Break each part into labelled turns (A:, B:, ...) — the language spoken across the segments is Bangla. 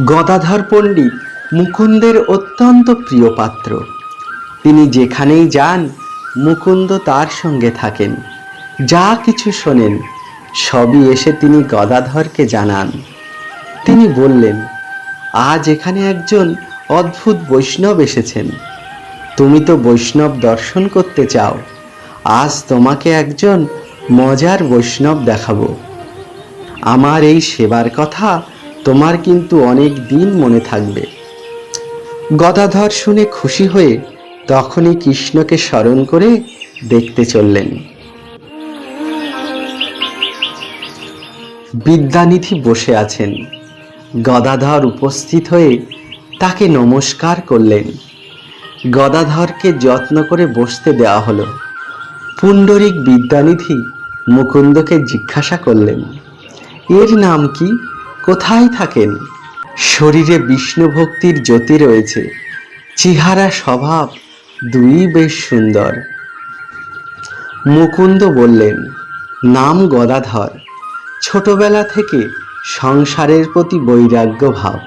A: গদাধর পণ্ডিত মুকুন্দের অত্যন্ত প্রিয় পাত্র। তিনি যেখানেই যান, মুকুন্দ তার সঙ্গে থাকেন। যা কিছু শোনেন, সবই এসে তিনি গদাধরকে জানান। তিনি বললেন, আজ এখানে একজন অদ্ভুত বৈষ্ণব এসেছেন। তুমি তো বৈষ্ণব দর্শন করতে চাও। আজ তোমাকে একজন মজার বৈষ্ণব দেখাবো। আমার এই সেবার কথা তোমার কিন্তু অনেক দিন মনে থাকবে। গদাধর শুনে খুশি হয়ে তখনই কৃষ্ণকে স্মরণ করে দেখতে চললেন। বিদ্যানিধি বসে আছেন। গদাধর উপস্থিত হয়ে তাকে নমস্কার করলেন। গদাধরকে যত্ন করে বসতে দেওয়া হলো। পুণ্ডরিক বিদ্যানিধি মুকুন্দকে জিজ্ঞাসা করলেন, এর নাম কি? কোথায় থাকেন? শরীরে বিষ্ণু ভক্তির জ্যোতি রয়েছে। চেহারা স্বভাব দুই বেশ সুন্দর। মুকুন্দ বললেন, নাম গদাধর। ছোটবেলা থেকে সংসারের প্রতি বৈরাগ্য ভাব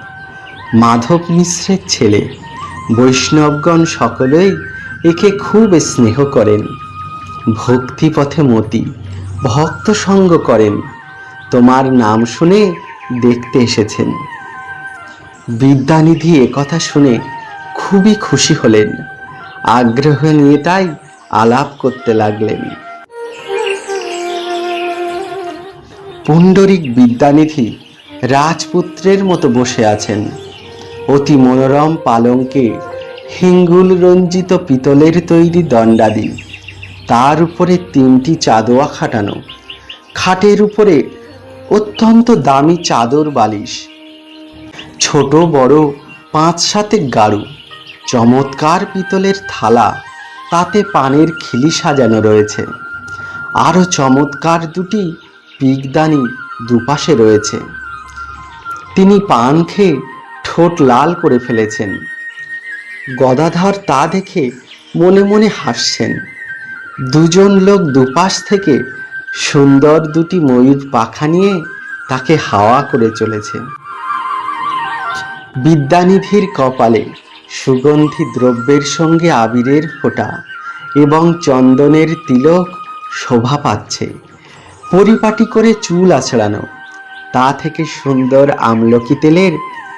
A: মাধব মিশ্রের ছেলে। বৈষ্ণবগণ সকলেই একে খুব স্নেহ করেন। ভক্তিপথে মতি। ভক্ত সঙ্গ করেন। তোমার নাম শুনে দেখতে এসেছেন। বিদ্যানিধি একথা শুনে খুবই খুশি হলেন। আগ্রহ নিয়ে তাই আলাপ করতে লাগলেন। পুণ্ডরিক বিদ্যানিধি রাজপুত্রের মতো বসে আছেন। অতি মনোরম পালঙ্কে হিঙ্গুল রঞ্জিত পিতলের তৈরি দণ্ডাদি। তার উপরে তিনটি চাদোয়া খাটানো। খাটের উপরে অত্যন্ত দামি চাদর বালিশ। ছোট, বড়, পাঁচ সাতে গাড়ু চমৎকার পিতলের থালা, তাতে পানের খিলি সাজানো রয়েছে। আরও চমৎকার দুটি পিকদানি দুপাশে রয়েছে। তিনি পান খেয়ে ঠোঁট লাল করে ফেলেছেন। গদাধর তা দেখে মনে মনে হাসছেন। দুজন লোক দুপাশ থেকে সুন্দর দুটি ময়ূর পাখা নিয়ে তাকে হাওয়া করে চলেছে। বিদ্যানিধির কপালে সুগন্ধি দ্রব্যের সঙ্গে আবিরের ফোঁটা এবং চন্দনের তিলক শোভা পাচ্ছে। পরিপাটি করে চুল আছড়ানো, তা থেকে সুন্দর আমলকি তেলের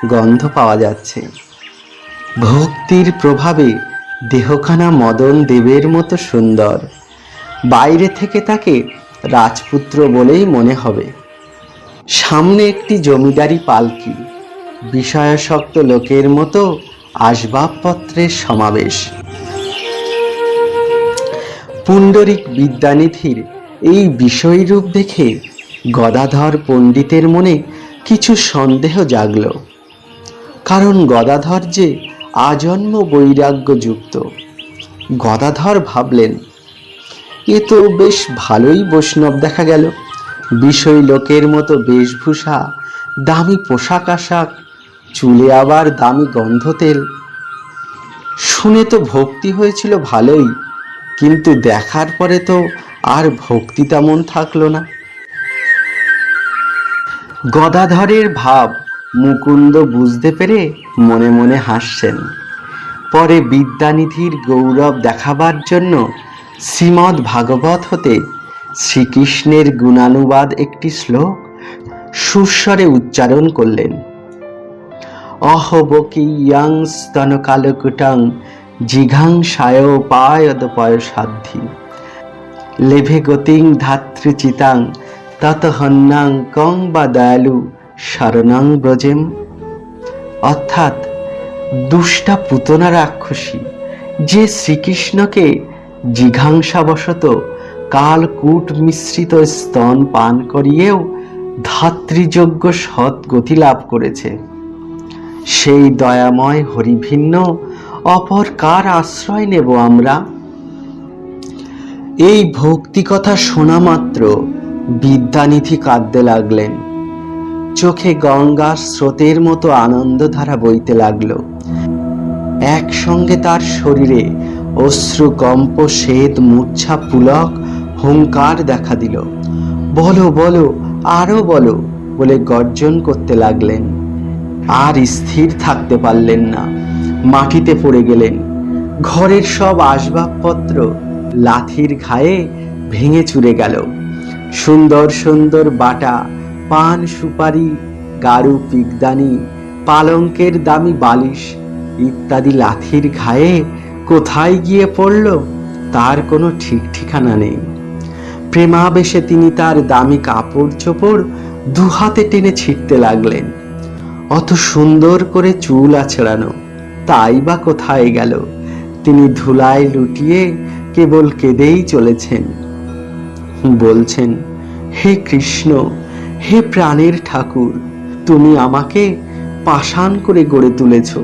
A: গন্ধ পাওয়া যাচ্ছে। ভক্তির প্রভাবে দেহখানা মদন দেবের মতো সুন্দর। বাইরে থেকে তাকে রাজপুত্র বলেই মনে হবে। সামনে একটি জমিদারি পালকি, বিষয়াসক্ত লোকের মতো আসবাবপত্রের সমাবেশ। পুণ্ডরিক বিদ্যানিধির এই বিষয়রূপ দেখে গদাধর পণ্ডিতের মনে কিছু সন্দেহ জাগল। কারণ গদাধর যে আজন্ম বৈরাগ্যযুক্ত, গদাধর ভাবলেন এ তো বেশ ভালোই বৈষ্ণব দেখা গেল। বিষয় লোকের মতো বেশভূষা, দামি পোশাক আশাক, চুলে আবার দামি গন্ধ তেল শুনে তো ভক্তি হয়েছিল ভালোই, কিন্তু দেখার পরে তো আর ভক্তি তেমন থাকল না। গদাধরের ভাব মুকুন্দ বুঝতে পেরে মনে মনে হাসছেন। পরে বিদ্যানিধির গৌরব দেখাবার জন্য শ্রীমদ্ ভাগবত হতে শ্রীকৃষ্ণের গুণানুবাদ একটি শ্লোক সুস্বরে উচ্চারণ করলেন। অহবকিয়াং স্তনকালকুটাং জিঘাংসায় পায়দ পয়সাধ্যি লেভে গতিং ধাতৃচিতাং তত হন্যাং কং বা দয়ালু শরণাং ব্রজেম। অর্থাৎ দুষ্টা পুতনা রাক্ষসী যে শ্রীকৃষ্ণকে জিঘাংসাবশত কালকূট মিশ্রিত স্তন পান করিয়েও ধাত্রীযোগ্য সৎ গতি লাভ করেছে। সেই দয়াময় হরিভিন্ন অপর কার আশ্রয় নেব আমরা? এই ভক্তি কথা শোনা মাত্র বিদ্যানিধি কাঁদতে লাগলেন। চোখে গঙ্গার স্রোতের মতো আনন্দধারা বইতে লাগল। একসঙ্গে তার শরীরে অশ্রু কম্প, শ্বেত, মূর্ছা, পুলক, হুঙ্কার দেখা দিল। বলো বলো, আরও বলো বলে গর্জন করতে লাগলেন। আর স্থির থাকতে পারলেন না। মাটিতে পড়ে গেলেন। ঘরের সব আসবাবপত্র লাথির ঘায়ে ভেঙে চুরে গেল। সুন্দর সুন্দর বাটা, পান সুপারি গাড়ু পিকদানি, পালঙ্কের দামি বালিশ ইত্যাদি লাথির ঘায়ে কোথায় গিয়ে পড়ল তার কোনো ঠিক ঠিকানা নেই। প্রেমাবেশে তিনি তার দামি কাপড় চোপড় দুহাতে টেনে ছিটতে লাগলেন। অত সুন্দর করে চুল আছড়ানো, তাই বা কোথায় গেল? তিনি ধুলায় লুটিয়ে কেবল কেঁদেই চলেছেন। বলছেন, হে কৃষ্ণ, হে প্রাণের ঠাকুর, তুমি আমাকে পাষাণ করে গড়ে তুলেছ।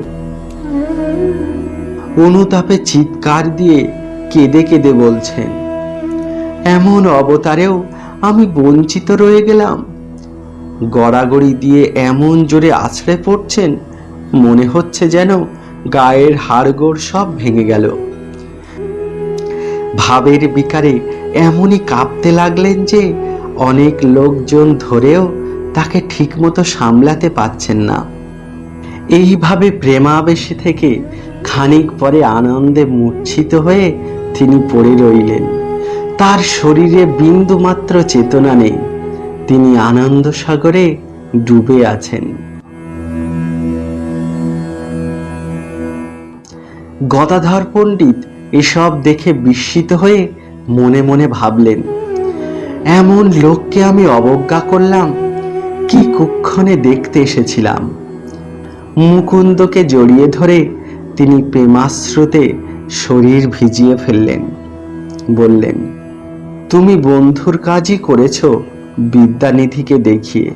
A: অনুতাপে চিৎকার দিয়ে কেঁদে কেঁদে বলছেন এমন অবতারেও আমি বঞ্চিত রয়ে গেলাম। গড়াগড়ি দিয়ে এমন জোরে আছড়ে পড়ছেন, মনে হচ্ছে যেন গায়ের হাড়গোড় সব ভেঙে গেল। ভাবের বিকারে এমনই কাঁপতে লাগলেন যে অনেক লোকজন ধরেও তাকে ঠিকমতো সামলাতে পাচ্ছেন না। এইভাবে প্রেমাবেশে থেকে খানিক পরে আনন্দে মূর্ছিত হয়ে তিনি পড়ে রইলেন। তার শরীরে বিন্দুমাত্র চেতনা নেই। তিনি আনন্দ সাগরে ডুবে আছেন। গদাধর পণ্ডিত এসব দেখে বিস্মিত হয়ে মনে মনে ভাবলেন, এমন লোককে আমি অবজ্ঞা করলাম, কি কুক্ষণে দেখতে এসেছিলাম। মুকুন্দকে জড়িয়ে ধরে তিনি প্রেমাশ্রুতে শরীর ভিজিয়ে ফেললেন। বললেন, তুমি বন্ধুর কাজই করেছ বিদ্যানিধিকে দেখিয়ে।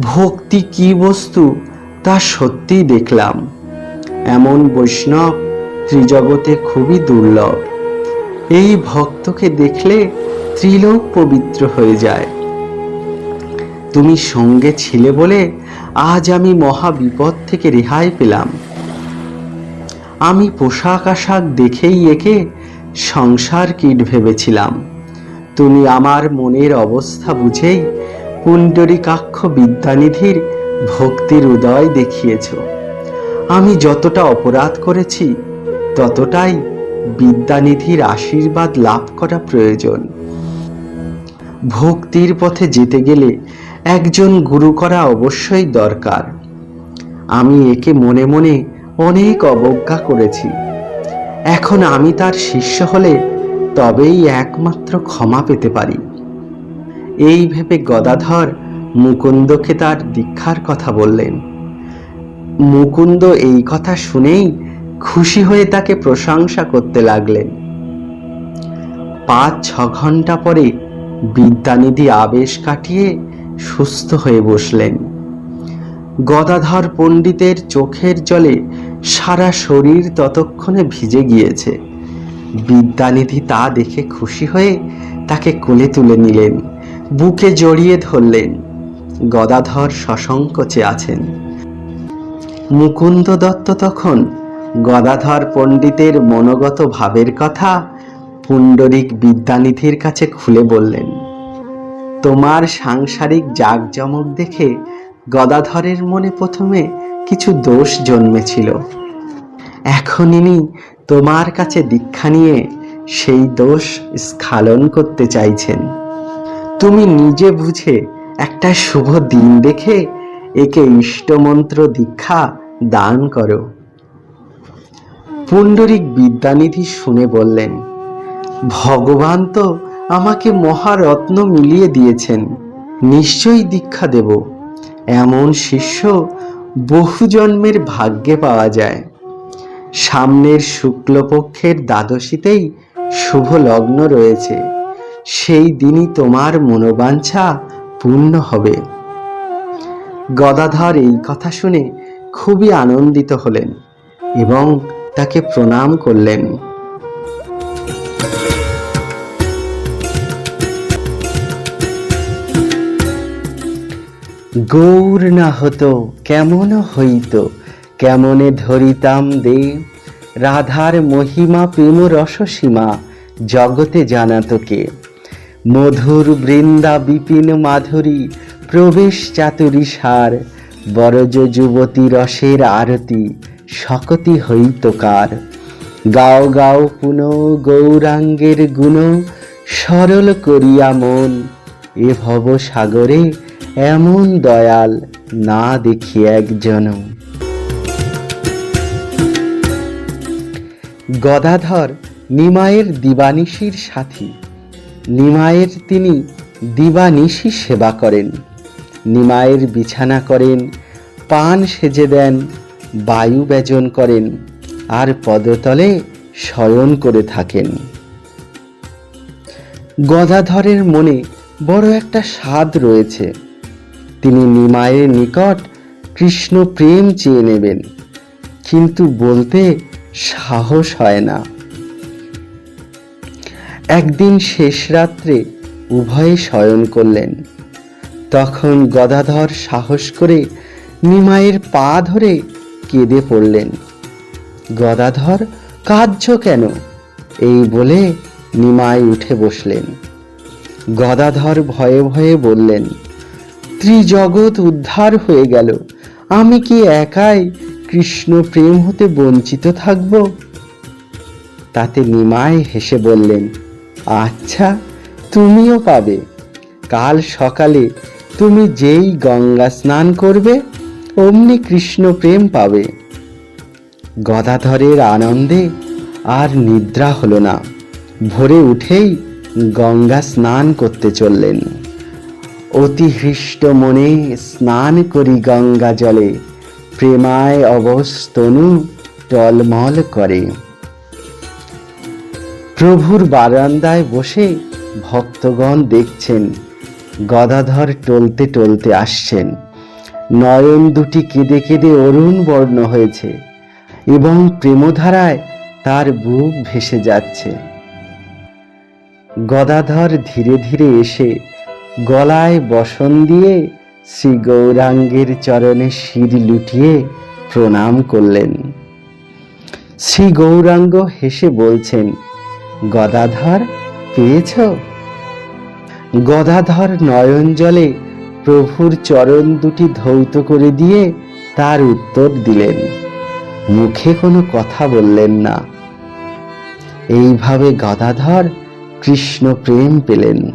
A: ভক্তি কি বস্তু তা সত্যিই দেখলাম। এমন বৈষ্ণব ত্রিজগতে খুবই দুর্লভ। এই ভক্তকে দেখলে ত্রিলোক পবিত্র হয়ে যায়। তুমি সঙ্গে ছিলে বলে আজ আমি মহা বিপদ থেকে রেহাই পেলাম। আমি পোশাক আশাক দেখেই একে সংসার কীট ভেবেছিলাম। তুমি আমার মনের অবস্থা বুঝেই পুণ্ডরিকাক্ষ বিদ্যানিধির ভক্তির উদয় দেখিয়েছ। আমি যতটা অপরাধ করেছি, ততটাই বিদ্যানিধির আশীর্বাদ লাভ করা প্রয়োজন। ভক্তির পথে যেতে গেলে একজন গুরু করা অবশ্যই দরকার। আমি একে মনে মনে অনেক অবজ্ঞা করেছি। এখন আমি তার শিষ্য হলে তবেই একমাত্র ক্ষমা পেতে পারি। এই ভেবে গদাধর মুকুন্দকে তার দীক্ষার কথা বললেন। মুকুন্দ এই কথা শুনেই খুশি হয়ে তাকে প্রশংসা করতে লাগলেন। পাঁচ ছ ঘণ্টা পরে বিদ্যানিধি আবেশ কাটিয়ে সুস্থ হয়ে বসলেন। গদাধর পণ্ডিতের চোখের জলে সারা শরীর ততক্ষণে ভিজে গিয়েছে। বিদ্যানিধি তা দেখে খুশি হয়ে তাকে কোলে তুলে নিলেন, বুকে জড়িয়ে ধরলেন। গদাধর সসংকোচে আছেন। মুকুন্দ দত্ত তখন গদাধর পণ্ডিতের মনোগত ভাবের কথা পুণ্ডরিক বিদ্যানিধির কাছে খুলে বললেন, তোমার সাংসারিক জাঁকজমক দেখে গদাধরের মনে প্রথমে কিছু দোষ জন্মেছিল। এখন ইনি তোমার কাছে দীক্ষা নিয়ে সেই দোষ স্খালন করতে চাইছেন। তুমি নিজে বুঝে একটা শুভ দিন দেখে একে ইষ্টমন্ত্র দীক্ষা দান করো। পুণ্ডরিক বিদ্যানিধি শুনে বললেন, ভগবান তো আমাকে মহারত্ন মিলিয়ে দিয়েছেন। নিশ্চয়ই দীক্ষা দেব। এমন শিষ্য বহু জন্মের ভাগ্যে পাওয়া যায়। সামনের শুক্লপক্ষের দ্বাদশীতেই শুভ লগ্ন রয়েছে। সেই দিনই তোমার মনোবাঞ্ছা পূর্ণ হবে। গদাধর এই কথা শুনে খুবই আনন্দিত হলেন এবং তাকে প্রণাম করলেন। গৌর না হতো, কেমন হইত? কেমনে ধরিতাম দে? রাধার মহিমা, প্রেম রসসীমা জগতে জানাতকে মধুর বৃন্দা বিপিন মাধুরী, প্রবেশ চাতুরী সার, বরজ যুবতী রসের আরতি, শকতি হইতকার গাও গাও পুন গৌরাঙ্গের গুণ, সরল করিয়া মন, এ ভব সাগরে এমন দয়াল না দেখি একজনও। গদাধর নিমায়ের দিবানিশির সাথী। নিমায়ের তিনি দিবানিশি সেবা করেন। নিমায়ের বিছানা করেন, পান সেজে দেন, বায়ু ব্যজন করেন, আর পদতলে শয়ন করে থাকেন। গদাধরের মনে বড় একটা স্বাদ রয়েছে। তিনি নিমায়ের নিকট কৃষ্ণ প্রেম চেয়ে নেবেন, কিন্তু বলতে সাহস হয় না। একদিন শেষ রাত্রে উভয়ে শয়ন করলেন। তখন গদাধর সাহস করে নিমায়ের পা ধরে কেঁদে পড়লেন। গদাধর, কাঁদছ কেন? এই বলে নিমাই উঠে বসলেন। গদাধর ভয়ে ভয়ে বললেন ত্রিজগৎ উদ্ধার হয়ে গেল। আমি কি একাই কৃষ্ণ প্রেম হতে বঞ্চিত থাকব? তাতে নিমাই হেসে বললেন আচ্ছা তুমিও পাবে। কাল সকালে তুমি যেই গঙ্গা স্নান করবে, অমনি কৃষ্ণ প্রেম পাবে। গদাধরের আনন্দে আর নিদ্রা হলো না। ভোরে উঠেই গঙ্গা স্নান করতে চললেন। অতি হৃষ্ট মনে স্নান করি গঙ্গা জলে, প্রেমায় অবস্তনু টলমল করে। প্রভুর বারান্দায় বসে ভক্তগণ দেখছেন, গদাধর টলতে টলতে আসছেন। নয়ন দুটি কেঁদে কেঁদে অরুণ বর্ণ হয়েছে এবং প্রেমধারায় তার বুক ভেসে যাচ্ছে। গদাধর ধীরে ধীরে এসে গলায় বসন দিয়ে শ্রী গৌরাঙ্গের চরণে শির লুটিয়ে প্রণাম করলেন। শ্রী গৌরাঙ্গ হেসে বলছেন, গদাধর, পেয়েছ? গদাধর নয়ন জলে প্রভুর চরণ দুটি ধৌত করে দিয়ে তার উত্তর দিলেন, মুখে কোনো কথা বললেন না। এইভাবে গদাধর কৃষ্ণ প্রেম পেলেন।